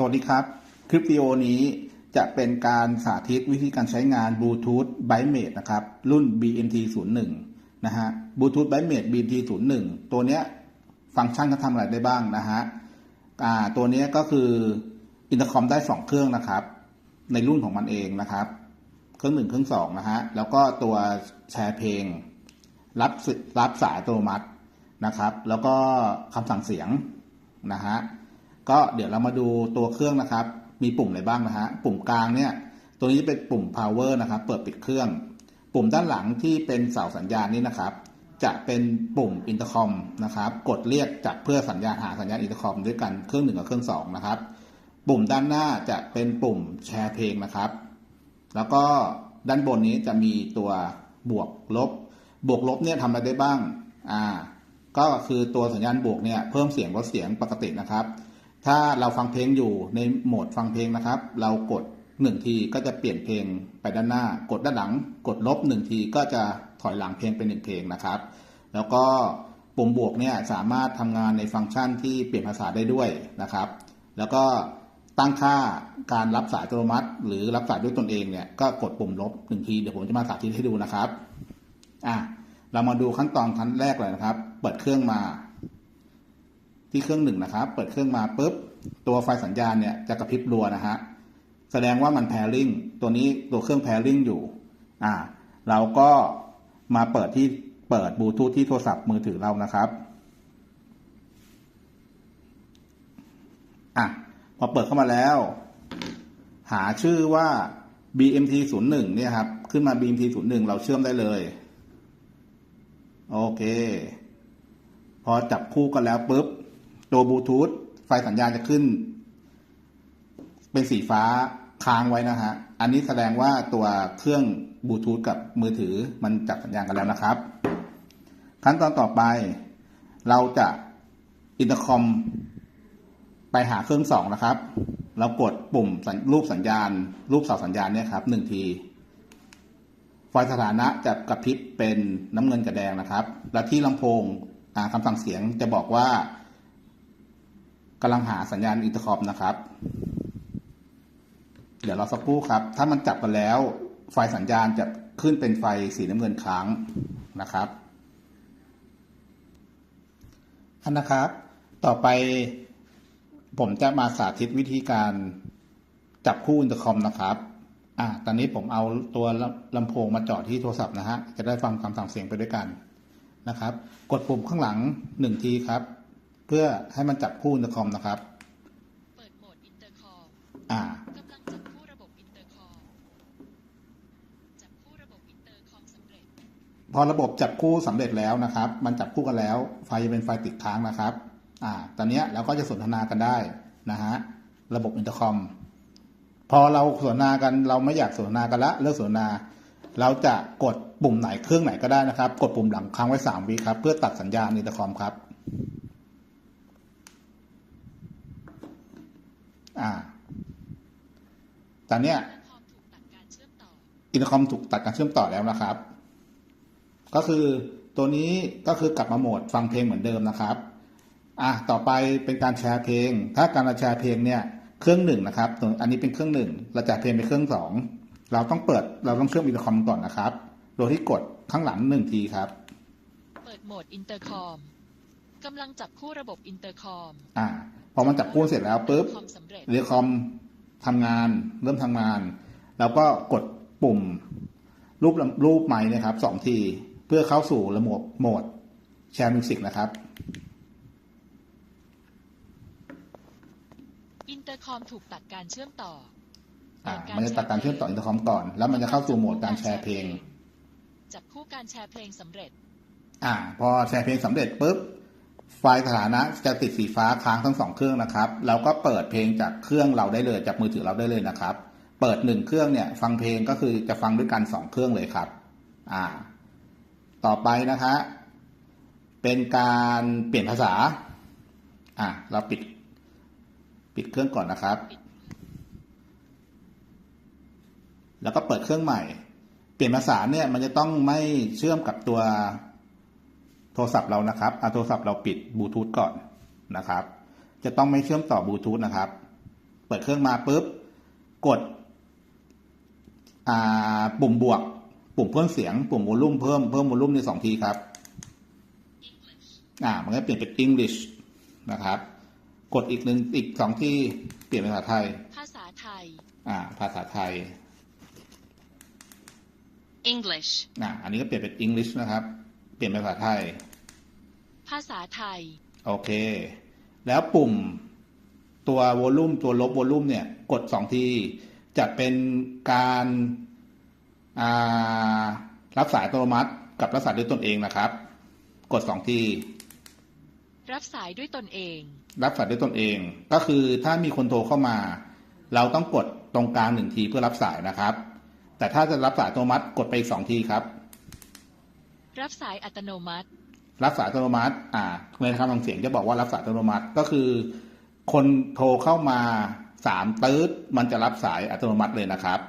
สวัสดีครับ คลิปวิดีโอนี้จะเป็นการสาธิตวิธีการใช้งานบลูทูธไบเมดนะครับ รุ่น BMT 0 1 นะฮะบลูทูธไบเมด BMT 0 1 ตัวเนี้ยฟังก์ชันเขาทำอะไรได้บ้างนะฮะอ่าตัวเนี้ยก็คืออินเตอร์คอมได้ 2 เครื่องนะครับ ในรุ่นของมันเองนะครับ เครื่องหนึ่งเครื่องสองนะฮะ แล้วก็ตัวแชร์เพลง รับรับสายอัตโนมัตินะครับ แล้วก็คำสั่งเสียงนะฮะ ก็เดี๋ยวเรามาดูตัวเครื่องนะครับ มีปุ่มอะไรบ้างนะฮะ ปุ่มกลางเนี่ย ตัวนี้เป็นปุ่ม power นะครับ เปิดปิดเครื่อง ปุ่มด้านหลังที่เป็นเสาสัญญาณนี่นะครับ จะเป็นปุ่มอินเตอร์คอมนะครับ กดเรียกจากเพื่อสัญญาณหาสัญญาณอินเตอร์คอมด้วยกันเครื่องหนึ่งกับเครื่องสองนะครับ ปุ่มด้านหน้าจะเป็นปุ่มแชร์เพลงนะครับ แล้วก็ด้านบนนี้จะมีตัวบวกลบ บวกลบเนี่ยทำอะไรได้บ้าง อ่า ก็คือตัวสัญญาณบวกเนี่ยเพิ่มเสียงลดเสียงปกตินะครับ ถ้าเราฟังเพลงอยู่ในโหมดฟังเพลงนะครับ เรากดหนึ่งทีก็จะเปลี่ยนเพลงไปด้านหน้า กดด้านหลัง กดลบหนึ่งทีก็จะถอยหลังเพลงเป็นหนึ่งเพลงนะครับ แล้วก็ปุ่มบวกเนี่ยสามารถทำงานในฟังก์ชันที่เปลี่ยนภาษาได้ด้วยนะครับ แล้วก็ตั้งค่าการรับสายอัตโนมัติ หรือรับสายด้วยตนเองเนี่ยก็กดปุ่มลบหนึ่งทีเดี๋ยวผมจะมาสาธิตให้ดูนะครับอะเรามาดูขั้นตอนขั้นแรกเลยนะครับ เปิดเครื่องมา ที่เครื่องหนึ่งนะครับ เปิดเครื่องมาปุ๊บ ตัวไฟสัญญาณเนี่ยจะกระพริบรัวนะฮะ แสดงว่ามันแพริงตัวนี้ตัวเครื่องแพริงอยู่ อ่า เราก็มาเปิดที่เปิดบลูทูธที่โทรศัพท์มือถือเรานะครับ อะ พอเปิดเข้ามาแล้ว หาชื่อว่า BMT 0 1เนี่ยครับ ขึ้นมา BMT 0 1เราเชื่อมได้เลย โอเค พอจับคู่กันแล้วปุ๊บ ตัวบลูทูธไฟสัญญาณจะขึ้น เป็นสีฟ้าค้างไว้นะฮะ อันนี้แสดงว่าตัวเครื่องบลูทูธกับมือถือมันจับสัญญาณกันแล้วนะครับ ขั้นตอนต่อไป เราจะอินเตอร์คอมไปหาเครื่องสองนะครับ เรากดปุ่มรูปสัญญาณ รูปเสาสัญญาณเนี่ยครับหนึ่งที ไฟสถานะจะกระพริบเป็นน้ำเงินกับแดงนะครับ และที่ลำโพงคำสั่งเสียงจะบอกว่า กำลังหาสัญญาณอินเตอร์คอมนะครับ เดี๋ยวเราสักครู่ครับ ถ้ามันจับกันแล้ว ไฟสัญญาณจะขึ้นเป็นไฟสีน้ำเงินค้างนะครับอันนะครับ ต่อไปผมจะมาสาธิตวิธีการจับคู่อินเตอร์คอมนะครับ อะ ตอนนี้ผมเอาตัวลำลำโพงมาจอดที่โทรศัพท์นะฮะ จะได้ฟังคำสั่งเสียงไปด้วยกันนะครับ กดปุ่มข้างหลังหนึ่งทีครับ เพื่อให้มันจับคู่อินเตอร์คอมนะครับ เปิดโหมดอินเตอร์คอมอ่ากำลังจับคู่ระบบอินเตอร์คอมจับคู่ระบบอินเตอร์คอมสำเร็จ พอระบบจับคู่สำเร็จแล้วนะครับ มันจับคู่กันแล้ว ไฟจะเป็นไฟติดค้างนะครับ อ่า ตอนเนี้ยเราก็จะสนทนากันได้นะฮะ ระบบอินเตอร์คอม พอเราสนทนากัน เราไม่อยากสนทนากันละ เลิกสนทนา เราจะกดปุ่มไหนเครื่องไหนก็ได้นะครับ กดปุ่มหลังค้างไว้สามวิครับ เพื่อตัดสัญญาณอินเตอร์คอมครับ อ่าตอนเนี้ยอินเตอร์คอมถูกตัดการเชื่อมต่ออินเตอร์คอมถูกตัดการเชื่อมต่อแล้วนะครับ ก็คือตัวนี้ก็คือกลับมาโหมดฟังเพลงเหมือนเดิมนะครับอะต่อไปเป็นการแชร์เพลง ถ้าการแชร์เพลงเนี่ยเครื่องหนึ่งนะครับตัวอันนี้เป็นเครื่องหนึ่งเราจะเพลงไปเครื่องสองเราต้องเปิดเราต้องเชื่อมอินเตอร์คอมก่อนนะครับ โดยที่กดข้างหลังหนึ่งทีครับ เปิดโหมดอินเตอร์คอมกำลังจับคู่ระบบอินเตอร์คอมอ่าพอมันจับคู่เสร็จแล้วปุ๊บ คอมสำเร็จเรียคอมทำงาน เริ่มทำงาน แล้วก็กดปุ่มรูปรูปไม้นะครับสองที เพื่อเข้าสู่ระบบโหมดแชร์มิวสิกนะครับ อินเตอร์คอมถูกตัดการเชื่อมต่ออ่าเปิมันจะตัดการเชื่อมต่ออินเตอร์คอมก่อน แล้วมันจะเข้าสู่โหมดการแชร์เพลง จับคู่การแชร์เพลงสำเร็จ อ่า พอแชร์เพลงสำเร็จปุ๊บ ไฟล์สถานะจะติดสีฟ้าค้างทั้งสองเครื่องนะครับเราก็เปิดเพลงจากเครื่องเราได้เลยจากมือถือเราได้เลยนะครับ เปิดหนึ่งเครื่องเนี่ยฟังเพลงก็คือจะฟังด้วยกันสองเครื่องเลยครับอ่าต่อไปนะคะ เป็นการเปลี่ยนภาษาอ่าเราปิดปิดเครื่องก่อนนะครับ แล้วก็เปิดเครื่องใหม่ เปลี่ยนภาษาเนี่ยมันจะต้องไม่เชื่อมกับตัว ทรศัพท์เรานะครับเอาโทรศัพท์เราปิดบลูทูธก่อนนะครับ จะต้องไม่เชื่อมต่อบลูทูธนะครับ เปิดเครื่องมาปุ๊บ กดอ่าปุ่มบวก ปุ่มเพิ่มเสียง ปุ่มวอลลุ่มเพิ่มเพิ่มวอลลุ่มในสองทีครับ อ่า มันก็เปลี่ยนเป็น English นะครับ กดอีกหนึ่งอีกสองที่เปลี่ยนเป็นภาษาไทย ภาษาไทย อ่า ภาษาไทย English อ่าอันนี้ก็เปลี่ยนเป็น English นะครับ เปลี่ยนเป็นภาษาไทย ภาษาไทย โอเค แล้วปุ่มตัววอลลุ่มตัวลบวอลลุ่มเนี่ย กดสองที จะเป็นการอ่ารับสายอัตโนมัติ กับรับสายด้วยตนเองนะครับ กดสองทีรับสายด้วยตนเอง รับสายด้วยตนเอง ก็คือถ้ามีคนโทรเข้ามา เราต้องกดตรงกลางหนึ่งทีเพื่อรับสายนะครับ แต่ถ้าจะรับสายอัตโนมัติกดไปอีกสองทีครับ รับสายอัตโนมัติ รับสายอัตโนมัติ อ่าในคำฟังเสียงจะบอกว่ารับสายอัตโนมัติก็คือ คนโทรเข้ามาสามตืดมันจะรับสายอัตโนมัติเลยนะครับ